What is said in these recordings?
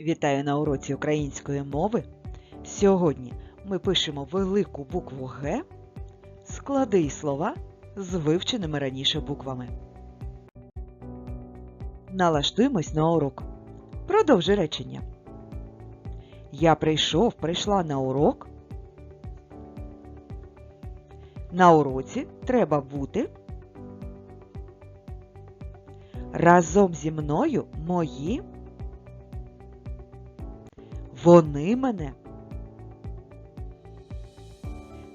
Вітаю на уроці української мови. Сьогодні ми пишемо велику букву Г, склади й слова з вивченими раніше буквами. Налаштуємось на урок. Продовжи речення. Я прийшов, прийшла на урок. На уроці треба бути. Разом зі мною мої. Вони мене.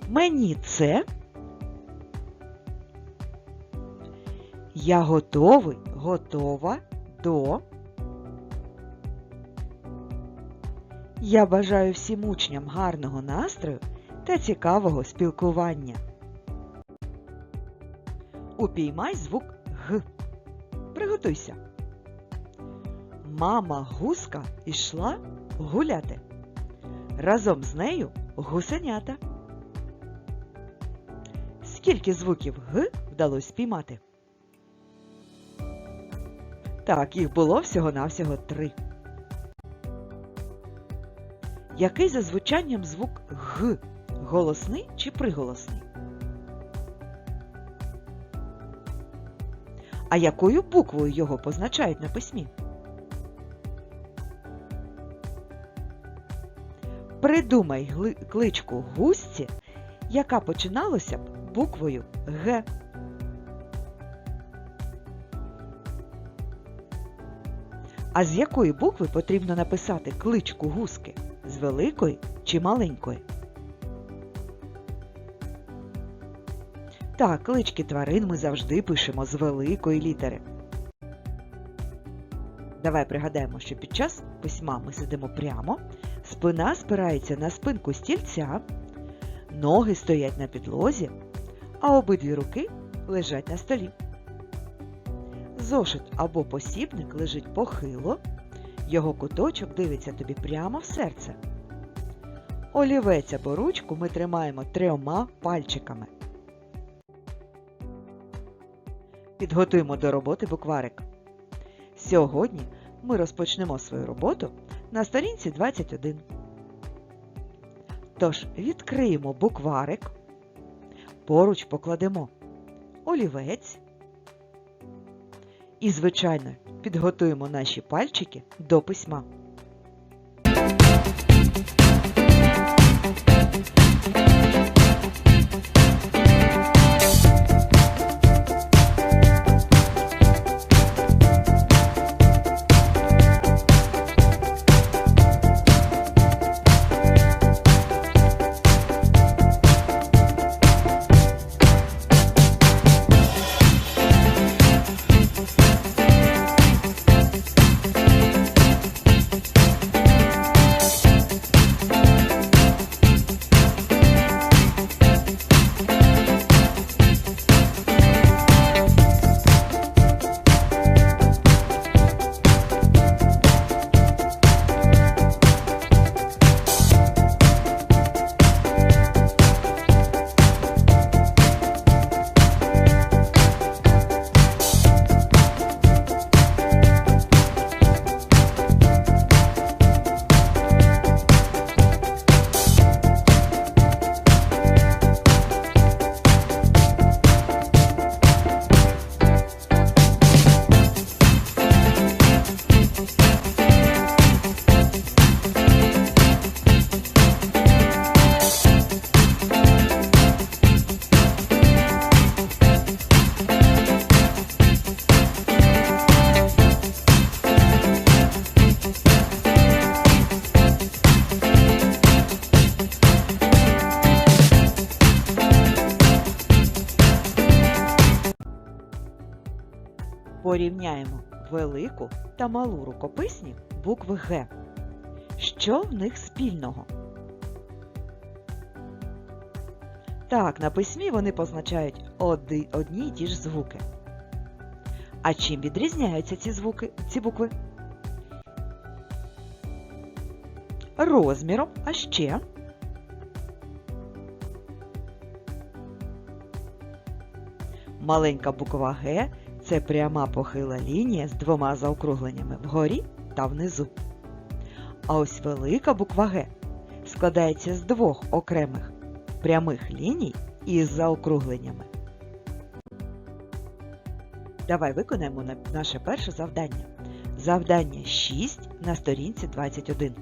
Мені це. Я готовий, готова до. Я бажаю всім учням гарного настрою та цікавого спілкування. Упіймай звук Г. Приготуйся. Мама гуска ішла гуляти. Разом з нею гусенята. Скільки звуків Г вдалося спіймати? Так, їх було всього-навсього три. Який за звучанням звук Г? Голосний чи приголосний? А якою буквою його позначають на письмі? Придумай кличку гусці, яка починалася б буквою Г. А з якої букви потрібно написати кличку гуски? З великої чи маленької? Так, клички тварин ми завжди пишемо з великої літери. Давай пригадаємо, що під час письма ми сидимо прямо, спина спирається на спинку стільця, ноги стоять на підлозі, а обидві руки лежать на столі. Зошит або посібник лежить похило, його куточок дивиться тобі прямо в серце. Олівець або ручку ми тримаємо трьома пальчиками. Підготуємо до роботи букварик. Сьогодні ми розпочнемо свою роботу на сторінці 21. Тож відкриємо букварик, поруч покладемо олівець і, звичайно, підготуємо наші пальчики до письма. Порівняємо велику та малу рукописні букви Г. Що в них спільного? Так, на письмі вони позначають оди- одні й ті ж звуки. А чим відрізняються ці звуки, ці букви? Розміром, а ще маленька буква Г це пряма похила лінія з двома заокругленнями вгорі та внизу. А ось велика буква Г складається з двох окремих прямих ліній із заокругленнями. Давай виконаємо наше перше завдання. Завдання 6 на сторінці 21.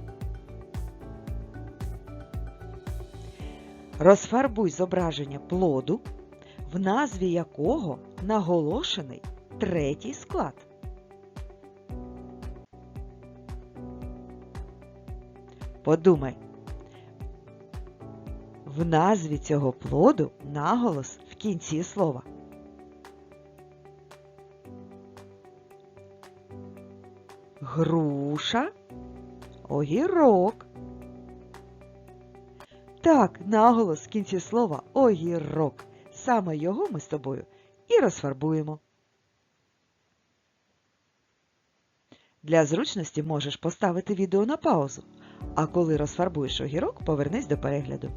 Розфарбуй зображення плоду, в назві якого наголошений третій склад. Подумай. В назві цього плоду наголос в кінці слова. Груша, огірок. Так, наголос в кінці слова огірок. Саме його ми з тобою і розфарбуємо. Для зручності можеш поставити відео на паузу, а коли розфарбуєш огірок, повернись до перегляду.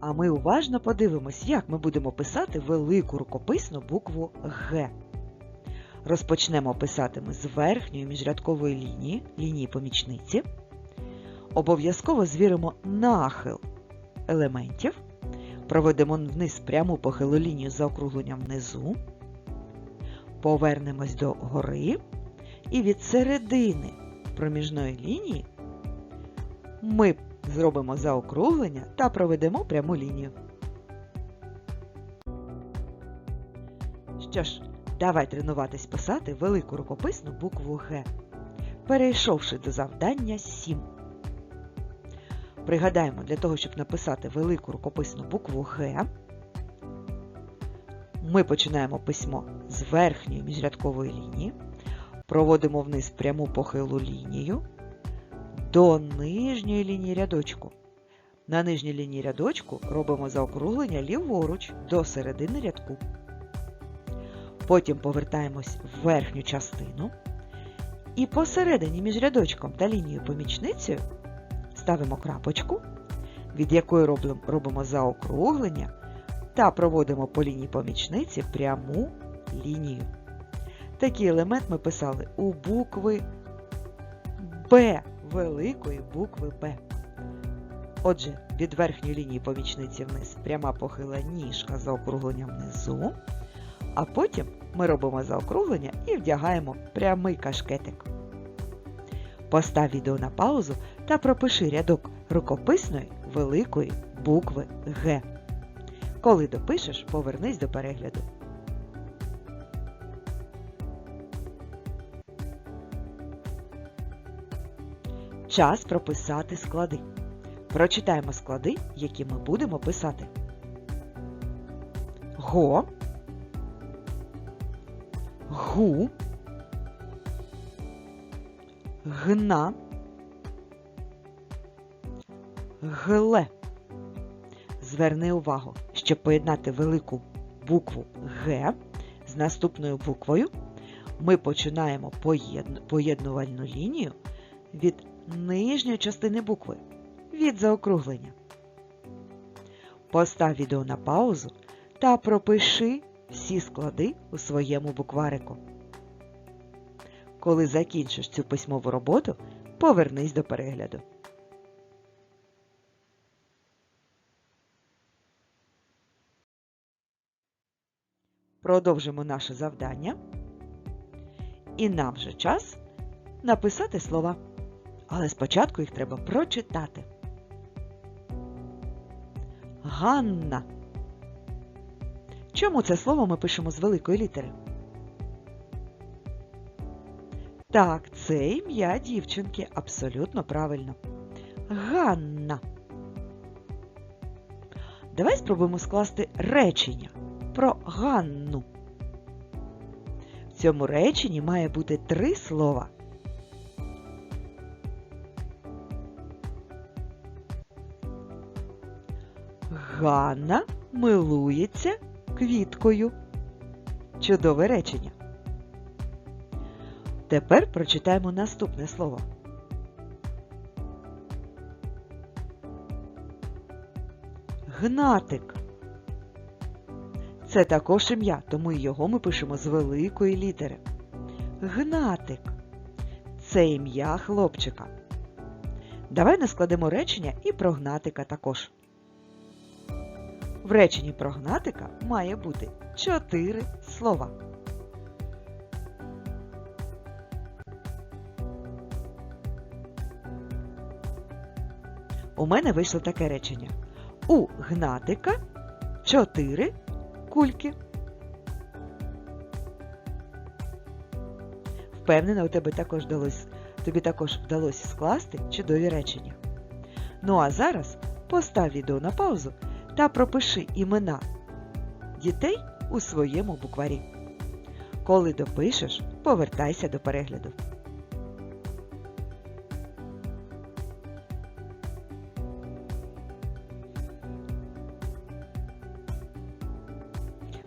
А ми уважно подивимось, як ми будемо писати велику рукописну букву Г. Розпочнемо писати ми з верхньої міжрядкової лінії, лінії помічниці. Обов'язково звіримо нахил елементів. Проведемо вниз пряму похилу лінію за округленням внизу. Повернемось до гори. І від середини проміжної лінії ми зробимо заокруглення та проведемо пряму лінію. Що ж, давай тренуватись писати велику рукописну букву Г, перейшовши до завдання 7. Пригадаємо, для того, щоб написати велику рукописну букву Г, ми починаємо письмо з верхньої міжрядкової лінії, проводимо вниз пряму похилу лінію до нижньої лінії рядочку. На нижній лінії рядочку робимо заокруглення ліворуч до середини рядку. Потім повертаємось в верхню частину і посередині між рядочком та лінією помічницею ставимо крапочку, від якої робимо, заокруглення та проводимо по лінії помічниці пряму лінію. Такий елемент ми писали у букви Б, великої букви Б. Отже, від верхньої лінії помічниці вниз пряма похила ніжка за округленням внизу, а потім ми робимо заокруглення і вдягаємо прямий кашкетик. Постав відео на паузу та пропиши рядок рукописної великої букви Г. Коли допишеш, повернись до перегляду. Час прописати склади. Прочитаємо склади, які ми будемо писати. Го, гу, гна, гле. Зверни увагу, щоб поєднати велику букву Г з наступною буквою, ми починаємо поєднувальну лінію від нижньої частини букви, від заокруглення. Постав відео на паузу та пропиши всі склади у своєму букварику. Коли закінчиш цю письмову роботу, повернись до перегляду. Продовжимо наше завдання. І нам вже час написати слова. Але спочатку їх треба прочитати. Ганна. Чому це слово ми пишемо з великої літери? Так, це ім'я дівчинки абсолютно правильно. Ганна. Давай спробуємо скласти речення про Ганну. В цьому реченні має бути три слова. Ганна милується квіткою. Чудове речення. Тепер прочитаємо наступне слово. Гнатик. Це також ім'я, тому його ми пишемо з великої літери. Гнатик це ім'я хлопчика. Давай не складемо речення і про гнатика також. В реченні про гнатика має бути чотири слова. У мене вийшло таке речення. У гнатика чотири кульки. Впевнена, у тебе також вдалося, тобі також вдалося скласти чудові речення. Ну а зараз постав відео на паузу та пропиши імена дітей у своєму букварі. Коли допишеш, повертайся до перегляду.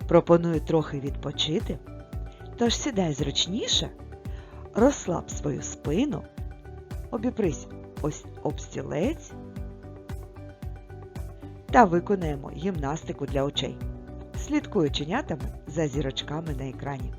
Пропоную трохи відпочити, тож сідай зручніше, розслаб свою спину, обіпрись ось об стілець та виконаємо гімнастику для очей, слідкуючи нятами за зірочками на екрані.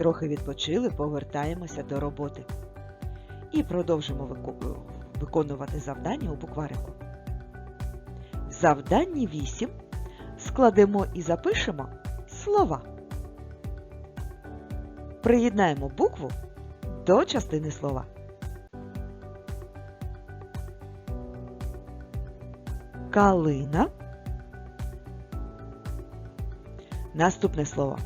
Трохи відпочили, повертаємося до роботи. І продовжимо виконувати завдання у букварику. В завданні 8 складемо і запишемо слова. Приєднаємо букву до частини слова. Калина. Наступне слово.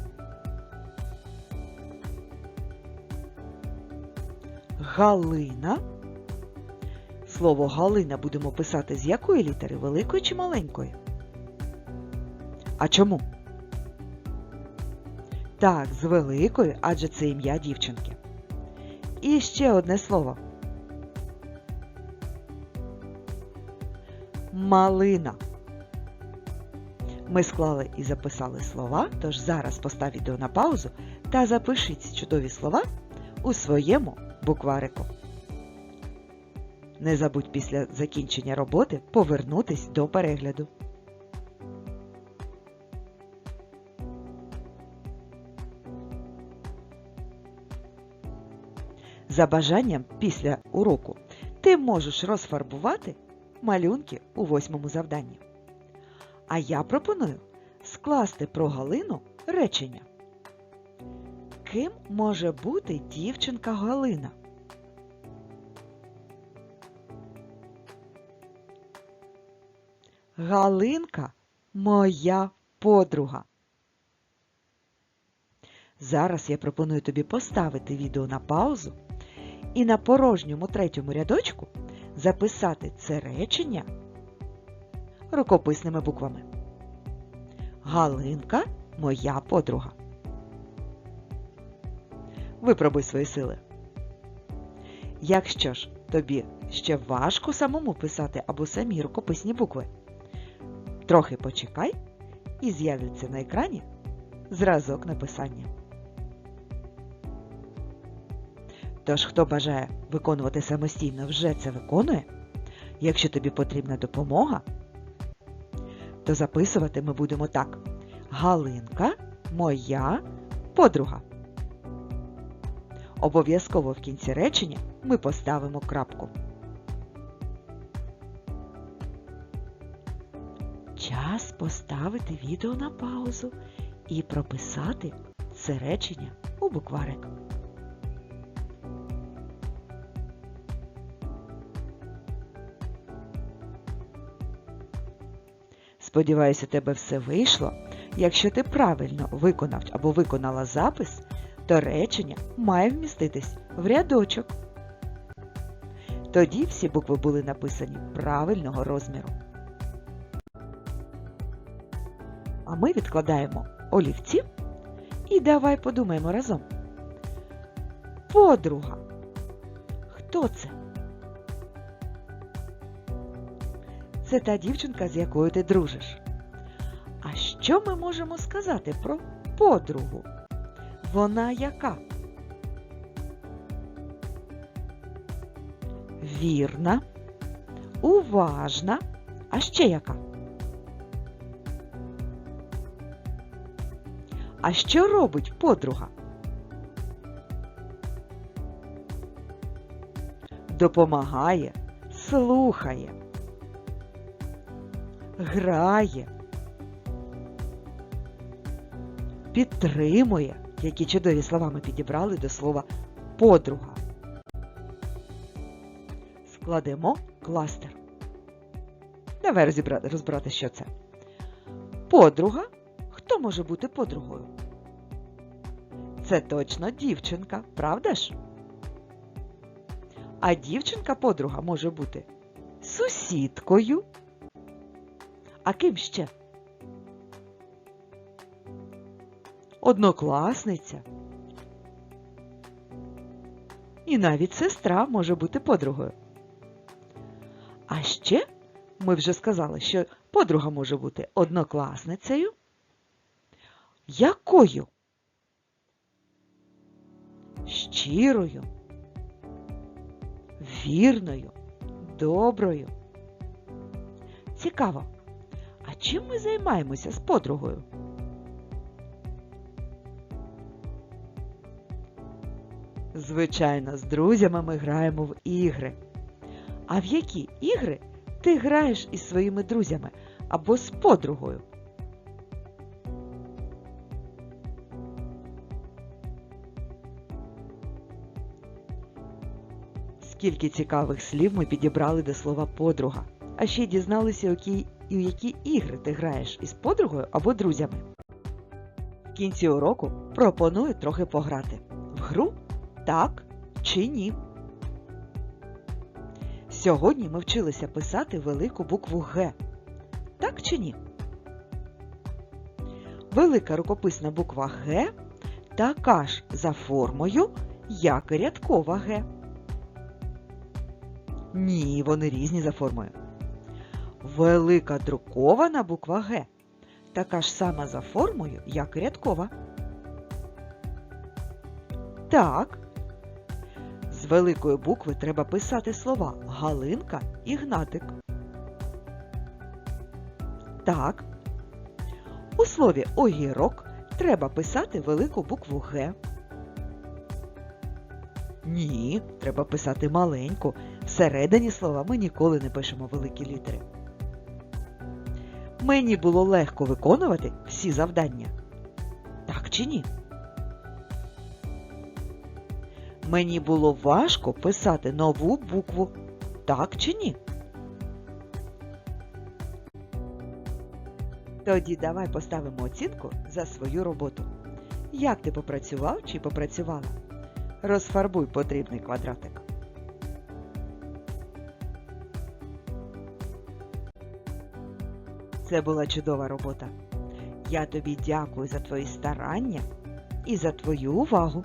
Галина. Слово Галина будемо писати з якої літери? Великої чи маленької? А чому? Так, з великої, адже це ім'я дівчинки. І ще одне слово. Малина. Ми склали і записали слова, тож зараз постав відео на паузу та запишіть чудові слова у своєму букварику. Не забудь після закінчення роботи повернутись до перегляду. За бажанням після уроку ти можеш розфарбувати малюнки у восьмому завданні. А я пропоную скласти про Галину речення. Ким може бути дівчинка Галина? Галинка моя подруга. Зараз я пропоную тобі поставити відео на паузу і на порожньому третьому рядочку записати це речення рукописними буквами. Галинка моя подруга. Випробуй свої сили. Якщо ж тобі ще важко самому писати або самі рукописні букви, трохи почекай і з'явиться на екрані зразок написання. Тож, хто бажає виконувати самостійно, вже це виконує. Якщо тобі потрібна допомога, то записувати ми будемо так. Галинка моя подруга. Обов'язково в кінці речення ми поставимо крапку. Час поставити відео на паузу і прописати це речення у букварик. Сподіваюся, тебе все вийшло. Якщо ти правильно виконав або виконала запис, то речення має вміститись в рядочок. Тоді всі букви були написані правильного розміру. А ми відкладаємо олівці і давай подумаємо разом. Подруга. Хто це? Це та дівчинка, з якою ти дружиш. А що ми можемо сказати про подругу? Вона яка? Вірна, уважна, а ще яка? А що робить подруга? Допомагає, слухає, грає, підтримує, які чудові слова ми підібрали до слова подруга. Складемо кластер. Давай розбирати, що це. Подруга. Хто може бути подругою? Це точно дівчинка, правда ж? А дівчинка-подруга може бути сусідкою. А ким ще? Однокласниця. І навіть сестра може бути подругою. А ще ми вже сказали, що подруга може бути однокласницею. Якою? Щирою, вірною, доброю. Цікаво. А чим ми займаємося з подругою? Звичайно, з друзями ми граємо в ігри. А в які ігри ти граєш із своїми друзями або з подругою? Скільки цікавих слів ми підібрали до слова подруга, а ще й дізналися, які, у які ігри ти граєш із подругою або друзями. В кінці уроку пропоную трохи пограти. В гру так чи ні. Сьогодні ми вчилися писати велику букву Г. Так чи ні? Велика рукописна буква Г така ж за формою, як і рядкова Г. Ні, вони різні за формою. Велика друкована буква Г. Така ж сама за формою, як і рядкова. Так. З великої букви треба писати слова Галинка і Гнатик. Так. У слові огірок треба писати велику букву Г. Ні, треба писати маленьку. Всередині слова ми ніколи не пишемо великі літери. Мені було легко виконувати всі завдання. Так чи ні? Мені було важко писати нову букву. Так чи ні? Тоді давай поставимо оцінку за свою роботу. Як ти попрацював чи попрацювала? Розфарбуй потрібний квадратик. Це була чудова робота. Я тобі дякую за твої старання і за твою увагу.